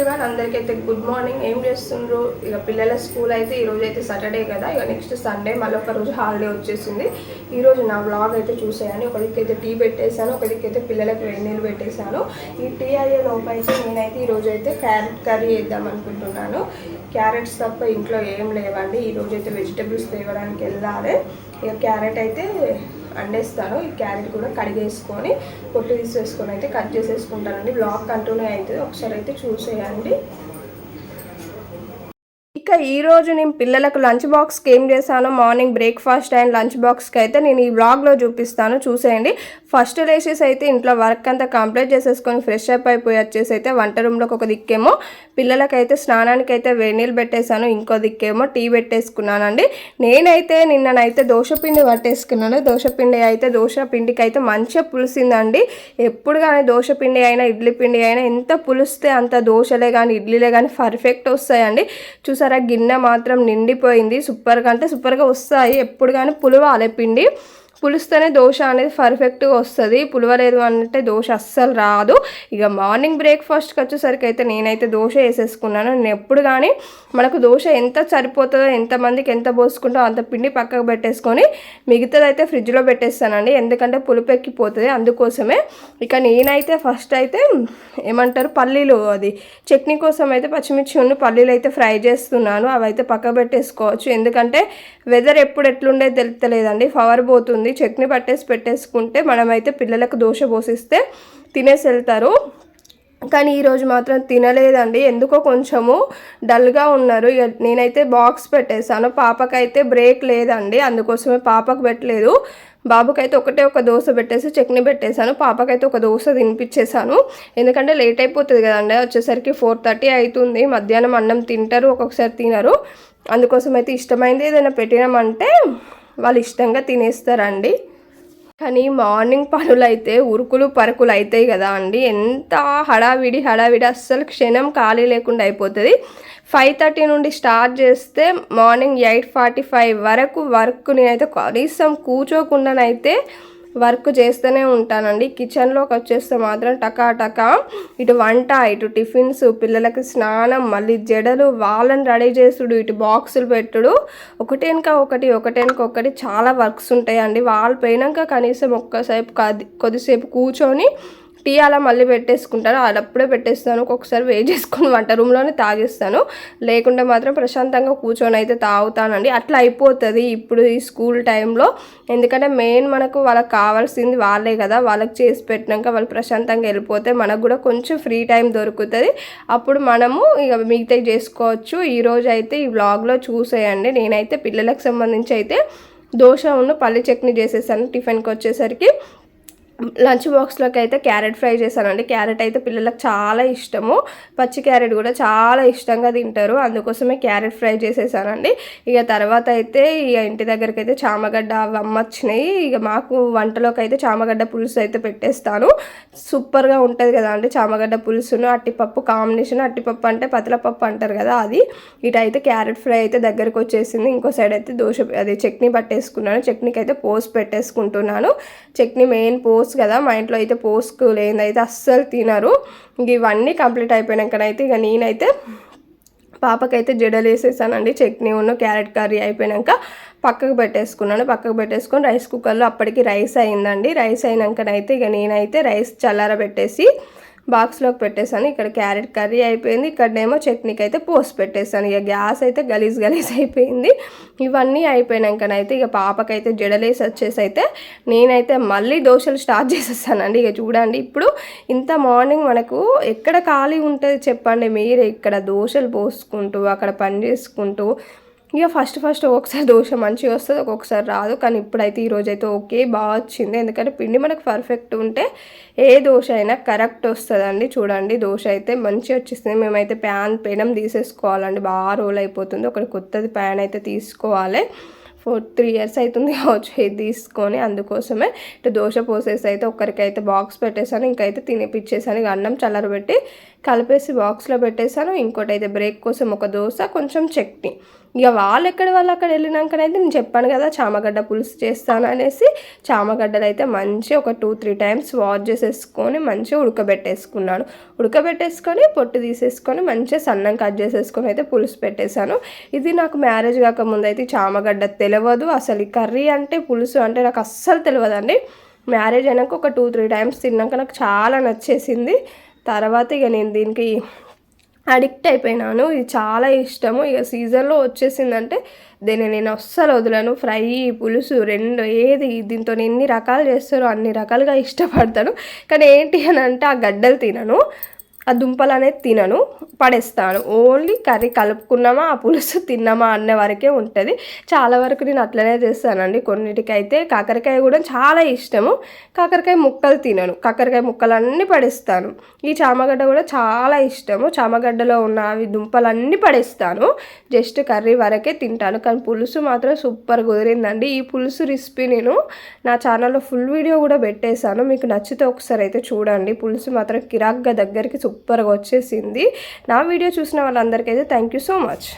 Everyone అందరికైతే good morning ఏం చేస్తుండ్రు? ఇక పిల్లల స్కూల్ అయితే ఈరోజు అయితే సాటర్డే కదా. ఇక నెక్స్ట్ సండే మళ్ళీ ఒక రోజు హాలిడే వచ్చేసింది. ఈరోజు నా వ్లాగ్ అయితే చూసేయాలి. ఒక దిక్కైతే టీ పెట్టేశాను ఒక దిక్కైతే పిల్లలకి వేడి నీళ్ళు పెట్టేశాను. ఈ టీ అయ్యే లోపు అయితే నేనైతే ఈ అయితే క్యారెట్ కర్రీ వేద్దాం అనుకుంటున్నాను. క్యారెట్స్ తప్ప ఇంట్లో ఏం లేవండి. ఈ రోజు అయితే వెజిటబుల్స్ తేవడానికి వెళ్ళాలి. ఇక క్యారెట్ అయితే అండేస్తాను ఈ క్యారెట్ కూడా కడిగేసుకొని పొట్టు తీసేసుకొని అయితే కట్ చేసేసుకుంటానండి. బ్లాక్ కంట్రోల్ అవుతుంది. ఒకసారి అయితే చూసేయండి. ఇక ఈ రోజు నేను పిల్లలకు లంచ్ బాక్స్కి ఏం చేశాను మార్నింగ్ బ్రేక్ఫాస్ట్ అండ్ లంచ్ బాక్స్కి అయితే నేను ఈ వ్లాగ్లో చూపిస్తాను. చూసేయండి. ఫస్ట్ లేచేసి అయితే ఇంట్లో వర్క్ అంతా కంప్లీట్ చేసేసుకొని ఫ్రెష్ అప్ అయిపోయి వచ్చేసి అయితే వంట రూమ్లోకి ఒక దిక్కేమో పిల్లలకైతే స్నానానికి అయితే వేణీలు పెట్టేశాను. ఇంకో దిక్కేమో టీ పెట్టేసుకున్నానండి. నేనైతే నిన్ననైతే దోశపిండి పట్టేసుకున్నాను. దోశపిండి అయితే దోశ పిండికి అయితే మంచిగా పులిసిందండి. ఎప్పుడు కానీ దోశపిండి అయినా ఇడ్లీ పిండి అయినా ఎంత పులిస్తే అంత దోశలే కానీ ఇడ్లీలే కానీ పర్ఫెక్ట్ వస్తాయండి. చూసారా గిన్నె మాత్రం నిండిపోయింది. సూపర్గా అంటే సూపర్గా వస్తాయి. ఎప్పుడు కానీ పులవాలి పిండి. పులుస్తేనే దోశ అనేది పర్ఫెక్ట్గా వస్తుంది. పులవలేదు అంటే దోశ అస్సలు రాదు. ఇక మార్నింగ్ బ్రేక్ఫాస్ట్కి వచ్చేసరికి అయితే నేనైతే దోశ వేసేసుకున్నాను. నేను ఎప్పుడు కానీ మనకు దోశ ఎంత సరిపోతుందో ఎంతమందికి ఎంత పోసుకుంటో అంత పిండి పక్కకు పెట్టేసుకొని మిగతాదైతే ఫ్రిడ్జ్లో పెట్టేస్తానండి. ఎందుకంటే పులుపు ఎక్కిపోతుంది. అందుకోసమే ఇక నేనైతే ఫస్ట్ అయితే ఏమంటారు పల్లీలు అది చట్నీ కోసం అయితే పచ్చిమిర్చి ఉన్న పల్లీలు అయితే ఫ్రై చేస్తున్నాను. అవి అయితే పక్క పెట్టేసుకోవచ్చు. ఎందుకంటే వెదర్ ఎప్పుడు ఎట్లుండే తెలుస్తలేదండి పవర్ పోతుంది. చట్నీ పట్టేసి పెట్టేసుకుంటే మనమైతే పిల్లలకు దోశ పోసిస్తే తినేసి వెళ్తారు. కానీ ఈరోజు మాత్రం తినలేదండి. ఎందుకో కొంచెము డల్గా ఉన్నారు. ఇక నేనైతే బాక్స్ పెట్టేశాను. పాపకైతే బ్రేక్ లేదండి. అందుకోసమే పాపకు పెట్టలేదు. బాబుకైతే ఒకటే ఒక దోశ పెట్టేసి చట్నీ పెట్టేశాను. పాపకైతే ఒక దోశ తినిపించేశాను. ఎందుకంటే లేట్ అయిపోతుంది కదండి. వచ్చేసరికి ఫోర్ థర్టీ అవుతుంది. మధ్యాహ్నం అన్నం తింటారు ఒక్కొక్కసారి తినరు. అందుకోసం అయితే ఇష్టమైంది ఏదైనా పెట్టినామంటే వాళ్ళు ఇష్టంగా తినేస్తారండి. కానీ మార్నింగ్ పనులు అయితే ఉరుకులు పరుకులు అవుతాయి కదా అండి. ఎంత హడావిడి హడావిడి అస్సలు క్షణం ఖాళీ లేకుండా అయిపోతుంది. ఫైవ్ థర్టీ నుండి స్టార్ట్ చేస్తే మార్నింగ్ ఎయిట్ ఫార్టీ ఫైవ్ వరకు వర్క్ నేనైతే కనీసం కూర్చోకుండానైతే వర్క్ చేస్తూనే ఉంటానండి. కిచెన్లోకి వచ్చేస్తే మాత్రం టకాటకా ఇటు వంట ఇటు టిఫిన్స్ పిల్లలకి స్నానం మళ్ళీ జడలు వాళ్ళని రెడీ చేసుడు ఇటు బాక్సులు పెట్టుడు. ఒకటేనక ఒకటి ఒకటేనక ఒకటి చాలా వర్క్స్ ఉంటాయండి. వాళ్ళు పోయినాక కనీసం ఒక్కసేపు కొద్దిసేపు కూర్చొని టీ అలా మళ్ళీ పెట్టేసుకుంటాను. అప్పుడే పెట్టేస్తాను. ఒక్కొక్కసారి వెయిట్ చేసుకుని వంట రూమ్లోనే తాగేస్తాను. లేకుంటే మాత్రం ప్రశాంతంగా కూర్చొని అయితే తాగుతానండి. అట్లా అయిపోతుంది ఇప్పుడు ఈ స్కూల్ టైంలో. ఎందుకంటే మెయిన్ మనకు వాళ్ళకి కావాల్సింది వాళ్ళే కదా. వాళ్ళకి చేసి పెట్టినాక వాళ్ళు ప్రశాంతంగా వెళ్ళిపోతే మనకు కూడా కొంచెం ఫ్రీ టైం దొరుకుతుంది. అప్పుడు మనము ఇక మిగతా చేసుకోవచ్చు. ఈరోజు అయితే ఈ వ్లాగ్లో చూసేయండి. నేనైతే పిల్లలకు సంబంధించి అయితే దోశ ఉన్న పల్లి చట్నీ చేసేసాను టిఫిన్కి వచ్చేసరికి. లంచ్ బాక్స్లోకి అయితే క్యారెట్ ఫ్రై చేశానండి. క్యారెట్ అయితే పిల్లలకు చాలా ఇష్టము. పచ్చి క్యారెట్ కూడా చాలా ఇష్టంగా తింటారు. అందుకోసమే క్యారెట్ ఫ్రై చేసేసానండి. ఇక తర్వాత అయితే ఇక ఇంటి దగ్గరికి అయితే చామగడ్డ అమ్మ వచ్చినాయి ఇక మాకు వంటలోకి అయితే చామగడ్డ పులుసు అయితే పెట్టేస్తాను. సూపర్గా ఉంటుంది కదా అండి చామగడ్డ పులుసును. అట్టిపప్పు కాంబినేషన్. అట్టిపప్పు అంటే పతలపప్పు అంటారు కదా అది. ఇటైతే క్యారెట్ ఫ్రై అయితే దగ్గరకు వచ్చేసింది. ఇంకో సైడ్ అయితే దోశ అది చట్నీ పట్టేసుకున్నాను. చట్నీకి అయితే పోస్ పెట్టేసుకుంటున్నాను. చట్నీ మెయిన్ పోస్ పోస్ కదా మా ఇంట్లో అయితే పోస్కు లేదైతే అస్సలు తినరు. ఇవన్నీ కంప్లీట్ అయిపోయినాకనైతే ఇక నేనైతే పాపకైతే జడలు వేసేసానండి. చట్నీ ఉన్న క్యారెట్ కర్రీ అయిపోయాక పక్కకు పెట్టేసుకున్నాను. పక్కకు పెట్టేసుకొని రైస్ కుక్కర్లో అప్పటికి రైస్ అయిందండి. రైస్ అయినాకనైతే ఇక నేనైతే రైస్ చల్లార పెట్టేసి బాక్స్లోకి పెట్టేశాను. ఇక్కడ క్యారెట్ కర్రీ అయిపోయింది. ఇక్కడనేమో చట్నీకి అయితే పోసి పెట్టేశాను. ఇక గ్యాస్ అయితే గలీజ్ గలీజ్ అయిపోయింది. ఇవన్నీ అయిపోయినాకనైతే ఇక పాపకైతే జడలేసి వచ్చేసి అయితే నేనైతే మళ్ళీ దోశలు స్టార్ట్ చేసేసానండి. ఇక చూడండి ఇప్పుడు ఇంత మార్నింగ్ మనకు ఎక్కడ ఖాళీ ఉంటుంది చెప్పండి మీరు. ఇక్కడ దోశలు పోసుకుంటూ అక్కడ పని చేసుకుంటూ ఇక ఫస్ట్ ఫస్ట్ ఒక్కొక్కసారి దోశ మంచిగా వస్తుంది ఒక్కొక్కసారి రాదు. కానీ ఇప్పుడైతే ఈరోజు అయితే ఓకే బాగా వచ్చింది. ఎందుకంటే పిండి మనకు పర్ఫెక్ట్ ఉంటే ఏ దోశ అయినా కరెక్ట్ వస్తుందండి. చూడండి దోశ అయితే మంచిగా వచ్చేస్తుంది. మేమైతే ప్యాన్ పెనం తీసేసుకోవాలండి. బాగా రోల్ అయిపోతుంది. ఒకటి కొత్తది ప్యాన్ అయితే తీసుకోవాలి. ఫోర్ త్రీ ఇయర్స్ అవుతుంది కావచ్చు ఇది తీసుకొని. అందుకోసమే ఇటు దోశ పోసేసి అయితే ఒక్కరికైతే బాక్స్ పెట్టేసాను ఇంకైతే తినిపించేసాను ఇక అన్నం చల్లరబెట్టి కలిపేసి బాక్స్లో పెట్టేశాను. ఇంకోటి అయితే బ్రేక్ కోసం ఒక దోశ కొంచెం చట్నీ. ఇక వాళ్ళు ఎక్కడ వాళ్ళు అక్కడ వెళ్ళినాకనైతే నేను చెప్పాను కదా చామగడ్డ పులుసు చేస్తాను అనేసి. చామగడ్డలు అయితే మంచి ఒక టూ త్రీ టైమ్స్ వాష్ చేసేసుకొని మంచిగా ఉడకబెట్టేసుకున్నాను. ఉడకబెట్టేసుకొని పొట్టు తీసేసుకొని మంచిగా సన్నం కట్ చేసేసుకొని అయితే పులుసు పెట్టేశాను. ఇది నాకు మ్యారేజ్ కాకముందు అయితే చామగడ్డ తెలియదు అసలు ఈ కర్రీ అంటే పులుసు అంటే నాకు అస్సలు తెలియదండి మ్యారేజ్ అయినాక ఒక టూ త్రీ టైమ్స్ తిన్నాక నాకు చాలా నచ్చేసింది. తర్వాత ఇక నేను దీనికి అడిక్ట్ అయిపోయినాను. ఇది చాలా ఇష్టము. ఇక సీజన్లో వచ్చేసిందంటే దీన్ని నేను అస్సలు వదలను. ఫ్రై పులుసు రెండు ఏది దీంతో ఎన్ని రకాలు చేస్తారో అన్ని రకాలుగా ఇష్టపడతాను. కానీ ఏంటి అని అంటే ఆ గడ్డలు తినను. ఆ దుంపలు అనేది తినను పడేస్తాను. ఓన్లీ కర్రీ కలుపుకున్నామా ఆ పులుసు తిన్నామా అన్న వరకే ఉంటుంది. చాలా వరకు నేను అట్లనే చేస్తానండి. కొన్నిటికైతే కాకరకాయ కూడా చాలా ఇష్టము. కాకరకాయ ముక్కలు తినను. కాకరకాయ ముక్కలు అన్నీ పడేస్తాను. ఈ చామగడ్డ కూడా చాలా ఇష్టము. చామగడ్డలో ఉన్న అవి దుంపలన్నీ పడేస్తాను. జస్ట్ కర్రీ వరకే తింటాను. కానీ పులుసు మాత్రం సూపర్ కుదిరిందండి. ఈ పులుసు రెసిపీ నేను నా ఛానల్లో ఫుల్ వీడియో కూడా పెట్టేశాను. మీకు నచ్చితే ఒకసారి అయితే చూడండి. పులుసు మాత్రం కిరాక్గా దగ్గరికి సూపర్గా వచ్చేసింది. నా వీడియో చూసిన వాళ్ళందరికీ అయితే థ్యాంక్ యూ సో మచ్